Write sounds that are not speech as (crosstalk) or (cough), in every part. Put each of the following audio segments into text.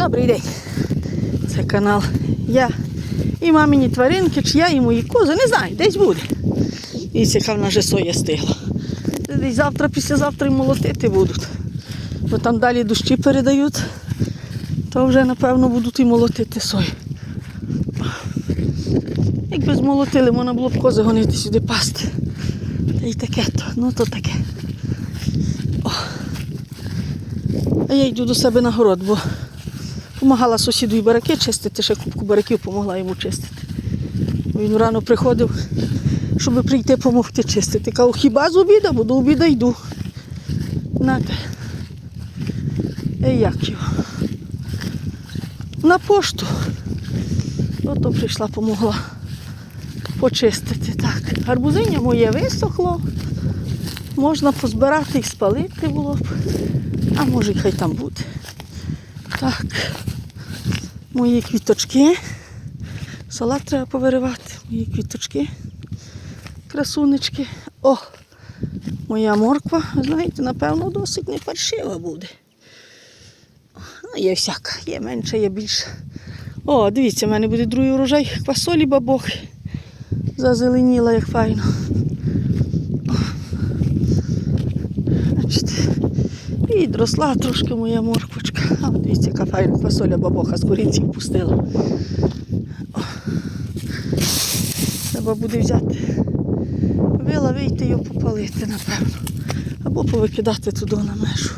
Добрий день. Це канал Я і мамині тваринки, чи я і мої кози. Не знаю, десь буде. І яка вона вже соя стигла. Десь завтра, післязавтра і молотити будуть. Бо там далі дощі передають, то вже, напевно, будуть і молотити сою. Якби змолотили, можна було б кози гонити сюди пасти. Та й таке то, ну то таке. О. А я йду до себе на город, бо Помагала сусіду і бараки чистити, ще кубку бараків допомогла йому чистити. Він рано приходив, щоб прийти допомогти чистити. Кажу, хіба з обіда, бо до обіда йду. Нате. Ей, як його? На пошту. Ото прийшла, помогла почистити. Так, гарбузиння моє висохло. Можна позбирати і спалити було б. А може, хай там буде. Так, мої квіточки. Салат треба повиривати. Мої квіточки. Красунечки. О! Моя морква, знаєте, напевно, досить не паршива буде. Ну, є всяка, є менше, є більше. О, дивіться, в мене буде другий урожай квасолі бабох. Зазеленіла, як файно. О. Бачите. І відросла трошки моя морквочка. А дивіться, яка файна фасоля бабоха з корінців пустила. Треба буде взяти. Вила вийти його попалити, напевно. Або повикидати туди на межу.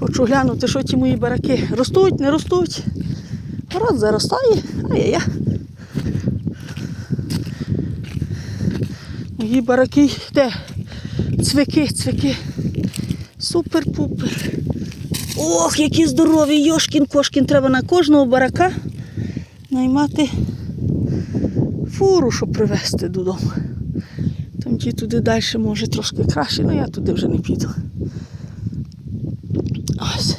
Хочу глянути, що ті мої бараки. Ростуть, не ростуть. Город заростає, ай-яй-яй. Мої бараки, де? Цвики, цвики. Супер-пупер. Ох, які здорові, Йошкін кошкін. Треба на кожного барака наймати фуру, щоб привезти додому. Там ті туди далі може трошки краще, але я туди вже не піду. Ось.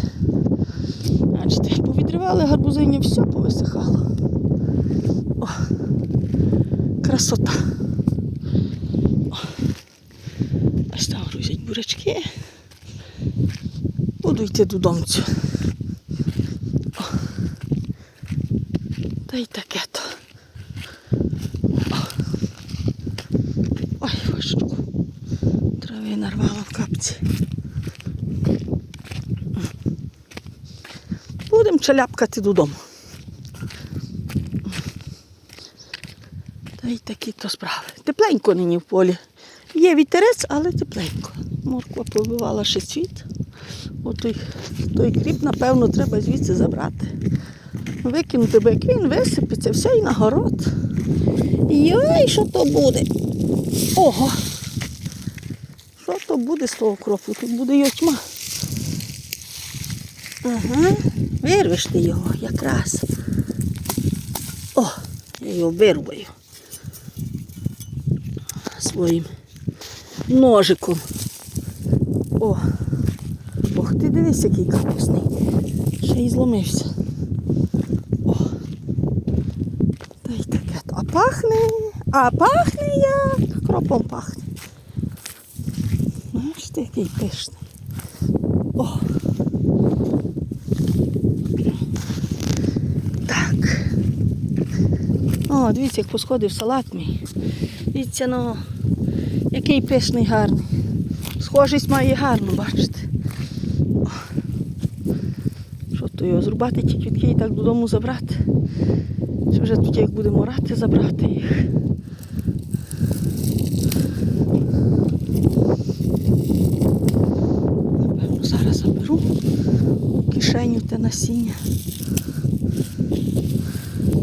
Бачите, повідривали гарбузині, все повисихало. О, красота. О. Ось там грузять бурячки. Буду йти додому. Та й таке то. Ой, важко. Трави нарвала в капці. Будемо чаляпкати додому. Та й такі то справи. Тепленько нині в полі. Є вітерець, але тепленько. Морква пробивала ще світ. От той, кріп, напевно, треба звідси забрати. Викинути, бо як він висипеться, все і на город. Йой, що то буде? Ого! Що то буде з того кропу? Тут буде його тьма. Ага, вирвеш ти його якраз. О, я його вирваю своїм ножиком. О, дивись, який капусний. Ще й зломився. О. Та й таке. А пахне, а пахне як кропом пахне. Бачите, який пишний. О. Так. О, дивіться, як посходив салат мій. Дивіться, ну, який пишний гарний. Схожість має гарну, бачите. Що то його зрубати ті квітки і так додому забрати. Чи вже тут як будемо рати, забрати їх. Напевно, зараз заберу кишеню те насіння.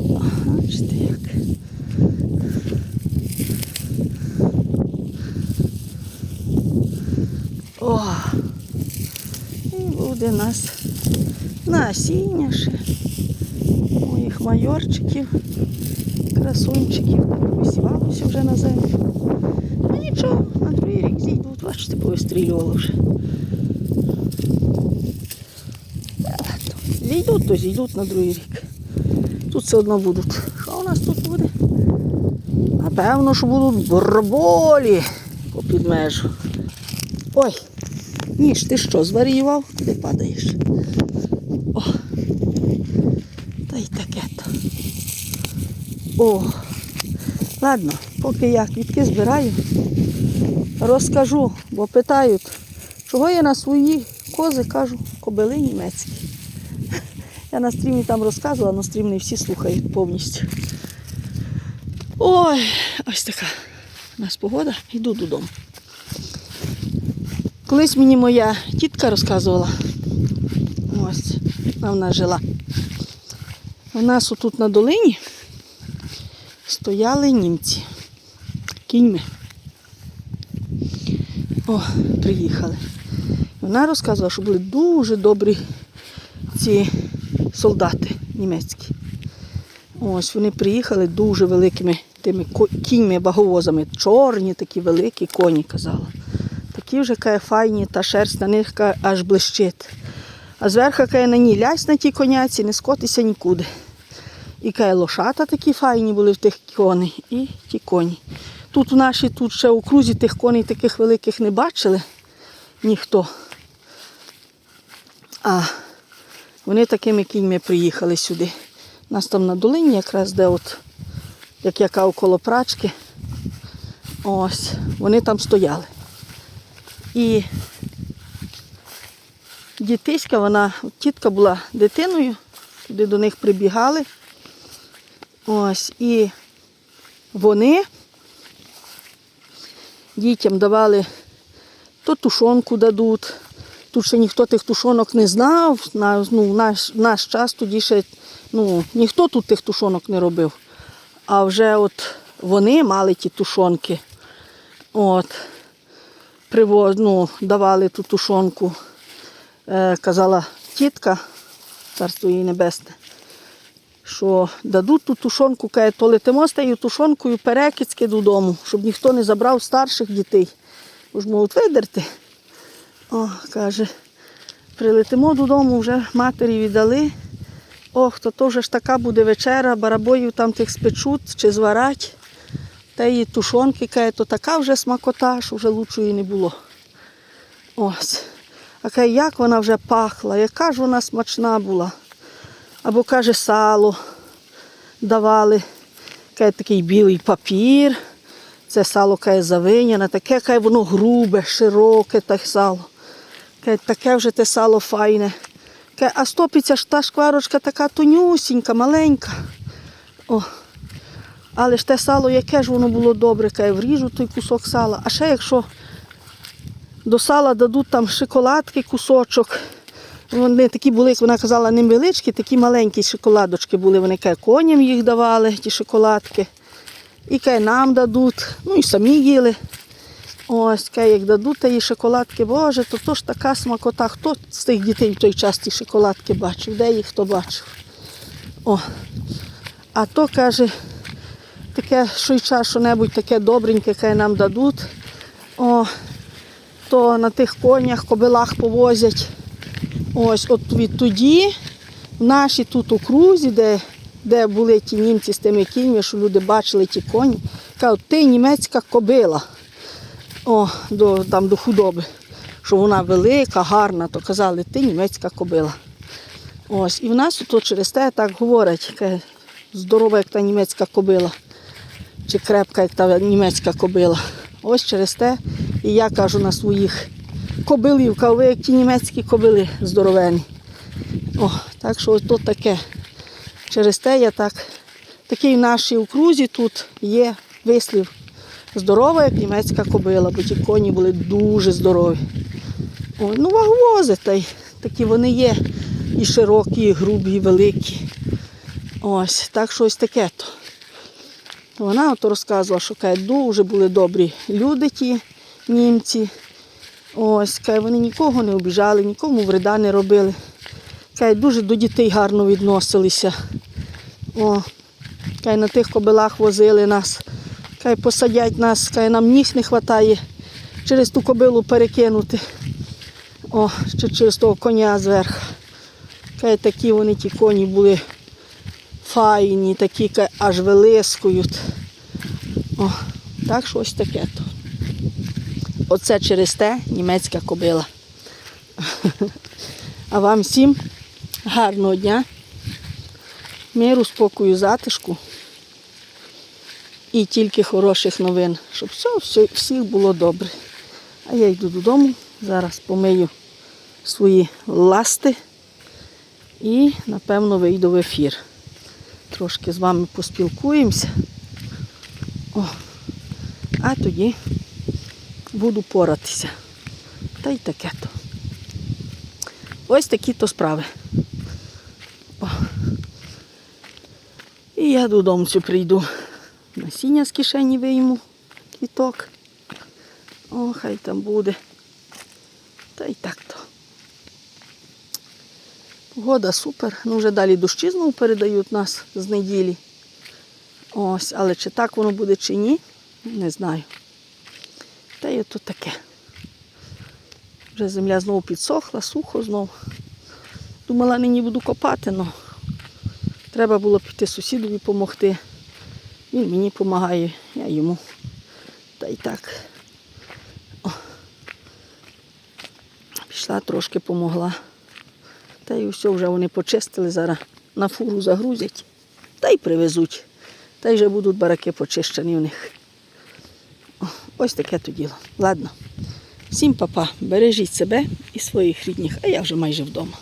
О, Бачите як. О! Буде нас насіння моїх майорчиків, красунчиків. Висівалося вже на землю. Ну нічого, на другий рік зійдуть, бачите, повистрілювало вже. Зійдуть, то зійдуть на другий рік. Тут все одно будуть. Що у нас тут буде? Напевно, що будуть борболі по підмежу. Ой, ніж, ти що, зваріював? Куди падаєш? О! Та й таке то. О! Ладно, поки я квітки збираю, розкажу, бо питають, чого я на свої кози кажу, кобили німецькі. (laughs) Я на стрімі там розказувала, але стрім не всі слухають повністю. Ой, ось така у нас погода. Йду додому. Колись мені моя тітка розказувала, ось вона жила. У нас отут на долині стояли німці. Кіньми. О, приїхали. Вона розказувала, що були дуже добрі ці солдати німецькі. Ось вони приїхали дуже великими тими кіньми, баговозами. Чорні такі великі коні, казала. Такі вже каже, файні, та шерсть на них аж блищить. А зверху каже, на ній лясь на тій коняці, не скотися нікуди. І каже, лошата такі файні були в тих коней, і ті коні. Тут у нашій, тут ще у крузі тих коней таких великих не бачили ніхто. А вони такими кіньми приїхали сюди. У нас там на долині якраз де от, як яка около прачки. Ось, вони там стояли. І дітиська, вона, тітка була дитиною, туди до них прибігали. Ось, і вони дітям давали то тушонку дадуть. Тут ще ніхто тих тушонок не знав. На, ну, наш, наш час тоді ще ну, ніхто тут тих тушонок не робив. А вже от вони мали ті тушонки. От, привоз, ну, давали ту тушонку. Е, казала тітка, царство їй небесне, що дадуть ту тушонку, каже, то летимо з тією тушонкою перекидськи додому, щоб ніхто не забрав старших дітей. Ж можуть видерти. О, каже, прилетимо додому, вже матері віддали. Ох, то, то вже ж така буде вечера, барабоїв там тих спечуть чи зварать. Та її тушонки, каже, то така вже смакота, що вже лучшої не було. Ось. А каже, як вона вже пахла, яка ж вона смачна була. Або каже, сало давали. Каже, такий білий папір. Це сало каже, завиняне, таке каже, воно грубе, широке те сало. Каже, таке вже те сало файне. Каже, а стопиться ж та шкварочка така тонюсінька, маленька. О. Але ж те сало, яке ж воно було добре, каже, вріжу той кусок сала. А ще якщо до сала дадуть там шоколадки, кусочок. Вони такі були, як вона казала, невеличкі, такі маленькі шоколадочки були. Вони каже, коням їх давали, ті шоколадки. І кай нам дадуть, ну і самі їли. Ось, кай, як дадуть їй шоколадки, боже, то то ж така смакота. Хто з тих дітей в той час ті шоколадки бачив? Де їх хто бачив? О. А то каже, таке, що й час, що-небудь таке добреньке, кай нам дадуть. О, то на тих конях, кобилах повозять. Ось, от відтоді в нашій тут окрузі, де де були ті німці з тими кіньми, що люди бачили ті коні. Кажуть, ти німецька кобила О, до, там, до худоби, що вона велика, гарна, то казали, ти німецька кобила. Ось, І в нас тут через те так говорять, здорова, як та німецька кобила, чи крепка, як та німецька кобила. Ось через те і я кажу на своїх кобилів, ви як ті німецькі кобили здоровені. О, так що ось тут таке. Через те я так, такий в нашій окрузі тут є вислів здорова, як німецька кобила, бо ті коні були дуже здорові. Ой, ну ваговози, та й такі вони є. І широкі, і грубі, і великі. Ось, так що ось таке то. Вона от розказувала, що каже, дуже були добрі люди ті німці. Ось, каже, вони нікого не обіжали, нікому вреда не робили. Каже, дуже до дітей гарно відносилися. О, каже, на тих кобилах возили нас. Каже, посадять нас, каже, нам ніг не вистачає через ту кобилу перекинути. О, чи через того коня зверху. Каже, такі вони ті коні були файні, такі аж вилискують. О, так що ось таке то. Оце через те німецька кобила. (laughs) А вам всім гарного дня, миру, спокою, затишку. І тільки хороших новин, щоб все, все, всіх було добре. А я йду додому, зараз помию свої ласти і, напевно, вийду в ефір. Трошки з вами поспілкуємося. О, а тоді буду поратися. Та й таке то. Ось такі то справи. О. І я додому прийду. Насіння з кишені вийму, квіток. О, хай там буде. Та й так то. Погода супер. Ну вже далі дощі знову передають нас з неділі. Ось, але чи так воно буде, чи ні, не знаю. Та й ото таке. Вже земля знову підсохла, сухо знову. Думала, нині буду копати, але треба було піти сусідові допомогти. Він мені допомагає, я йому. Та й так. О. Пішла трошки помогла. Та й все вже вони почистили, зараз на фуру загрузять та й привезуть. Та й вже будуть бараки почищені в них. Ось таке то діло. Ладно. Всім папа, бережіть себе і своїх рідних, а я вже майже вдома.